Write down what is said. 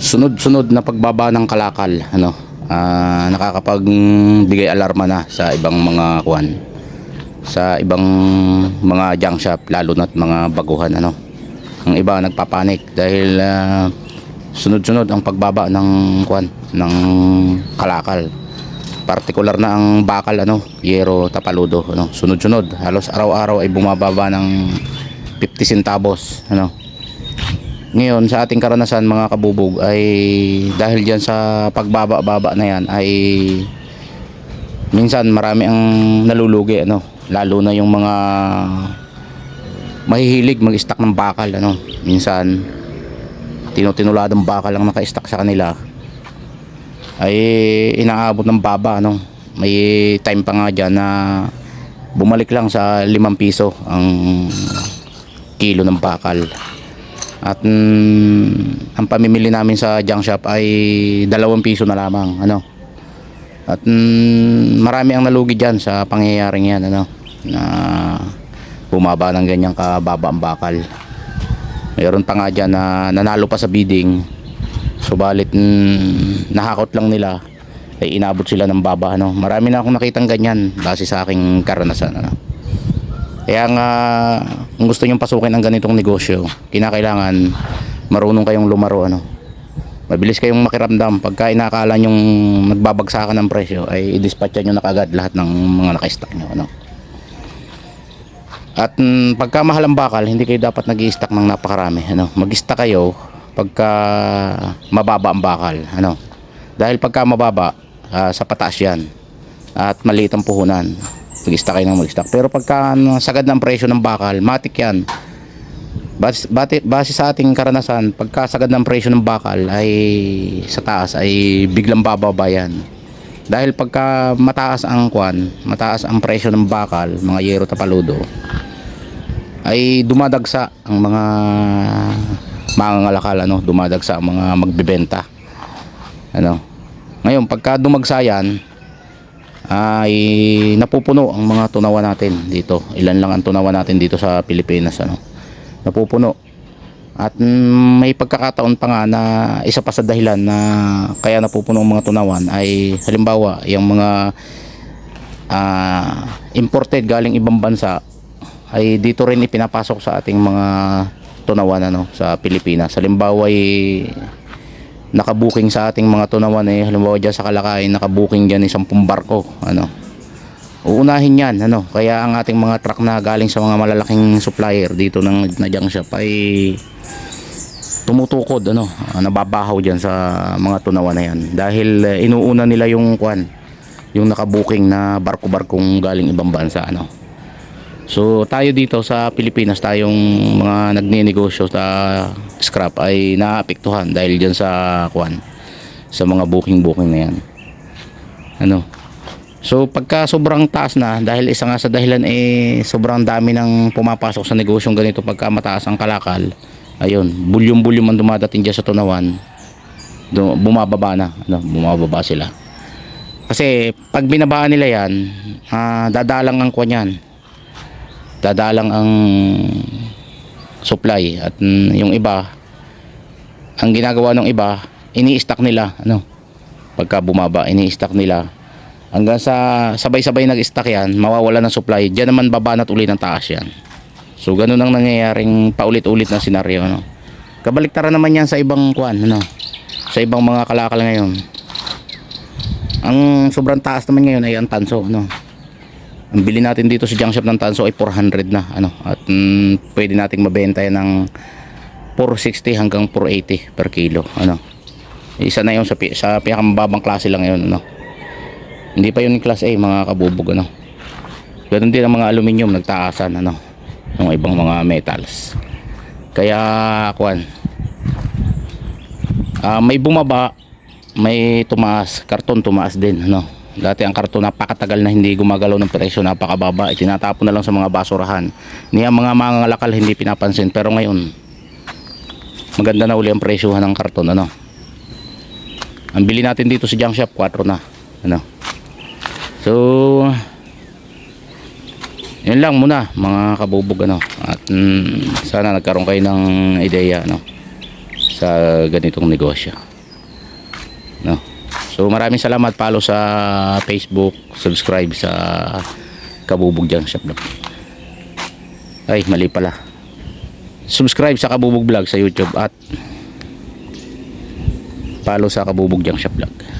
sunod-sunod na pagbaba ng kalakal ano ah, nakakapagbigay alarma na sa ibang mga kuan sa ibang mga junk shop lalo na't mga baguhan ano. Ang iba nagpapanik dahil ah, sunod-sunod ang pagbaba ng kuan ng kalakal. Partikular na ang bakal ano yero tapaludo ano sunod-sunod. Halos araw-araw ay bumababa ng 50 centavos ano ngayon sa ating karanasan mga kabubog ay dahil diyan sa pagbaba-baba na yan ay minsan marami ang nalulugi ano? Lalo na yung mga mahihilig mag-stack ng bakal ano? Minsan tinutinuladong bakal lang naka-stack sa kanila. Ay inaabot ng baba ano? May time pa nga dyan na bumalik lang sa 5 piso ang kilo ng bakal at mm, ang pamimili namin sa junk shop ay 2 piso na lamang ano. At mm, marami ang nalugi dyan sa pangyayaring yan ano na bumaba ng ganyang kababa ang bakal. Mayroon pa nga dyan na nanalo pa sa bidding. Subalit mm, nahakot lang nila. Ay inabot sila ng baba ano. Marami na akong nakitang ganyan base sa aking karanasan ano kaya nga kung gusto nyong pasukin ang ganitong negosyo kinakailangan marunong kayong lumaro ano mabilis kayong makiramdam pagka inakala nyong nagbabagsakan ng presyo ay i-dispatcha nyo na kagad lahat ng mga naka-stock nyo ano at mm, pagka mahal ang bakal, hindi kayo dapat nag stock ng napakarami. Ano? Mag-stock kayo pagka mababa ang bakal. Ano? Dahil pagka mababa, ah, sa pataas yan. At maliit ang puhunan. Mag-stock kayo ng mag-stock. Pero pagka ano, sagad ng presyo ng bakal, matik yan. Base, base, base sa ating karanasan, pagka sagad ng presyo ng bakal ay sa taas ay biglang bababa yan. Dahil pagka mataas ang kwan, mataas ang presyo ng bakal, mga yero tapaludo, ay dumadagsa ang mga mangangalakal ano, dumadagsa ang mga magbebenta. Ano? Ngayon, pagka dumagsa yan, ay napupuno ang mga tunawan natin dito. Ilan lang ang tunawan natin dito sa Pilipinas ano. Napupuno. At may pagkakataon pa nga na isa pa sa dahilan na kaya napupuno ang mga tunawan ay halimbawa yung mga ah, imported galing ibang bansa ay dito rin ipinapasok sa ating mga tunawan ano sa Pilipinas. Halimbawa ay nakabuking sa ating mga tunawan eh. Halimbawa dyan sa Kalakay nakabuking dyan isang barko ano. Uunahin yan ano. Kaya ang ating mga truck na galing sa mga malalaking supplier dito ng na junk shop ay tumutukod ano ah, nababahaw dyan sa mga tunawan na yan. Dahil eh, inuuna nila yung kwan yung nakabuking na barko-barkong galing ibang bansa ano. So tayo dito sa Pilipinas tayong mga nagninegosyo sa scrap ay naapektuhan dahil diyan sa kwan sa mga booking-booking na yan. Ano? So pagka sobrang taas na dahil isa nga sa dahilan eh sobrang dami nang pumapasok sa negosyong ganito pagka mataas ang kalakal. Ayun, bulyong-bulyong ang dumadating diyan sa tunawan. Bumababa na, ano, bumababa sila. Kasi pag binabaan nila yan, ah, dadalang ang kwan yan dadalang ang supply. At mm, yung iba ang ginagawa ng iba ini-stack nila ano pagka bumaba ini-stack nila. Hanggang sa sabay-sabay nag-stack yan mawawala ng supply. Diyan naman babanat uli ng taas yan. So ganun ang nangyayaring paulit-ulit na senaryo ano. Kabaliktaran naman yan sa ibang kuan ano sa ibang mga kalakal ngayon. Ang sobrang taas naman ngayon ay ang tanso ano ang bili natin dito sa junk shop ng tanso ay 400 na ano at mm, pwede nating mabenta yan ng 460 hanggang 480 per kilo ano. Isa na yun sa, sa pinakamababang klase lang yun ano. Hindi pa yung class A mga kabubog ano. Ganun din ang mga aluminium nagtaasan ano yung ibang mga metals. Kaya kuan ah, may bumaba may tumaas karton tumaas din ano Dati ang karton napakatagal na hindi gumagalaw ng presyo, napakababa. Itinatapon na lang sa mga basurahan. Ni ang mga mangangalakal hindi pinapansin. Pero ngayon, maganda na uli ang presyohan ng karton. Ano? Ang bili natin dito sa junk shop, 4 na. Ano? So, yun lang muna mga kabubog. Ano? At mm, sana nagkaroon kayo ng ideya. Ano? sa ganitong negosyo. No. So maraming salamat follow sa Facebook, subscribe sa Kabubog Jang Shop Vlog. Ay, mali pala. Subscribe sa Kabubog Vlog sa YouTube at follow sa Kabubog Jang Shop Vlog.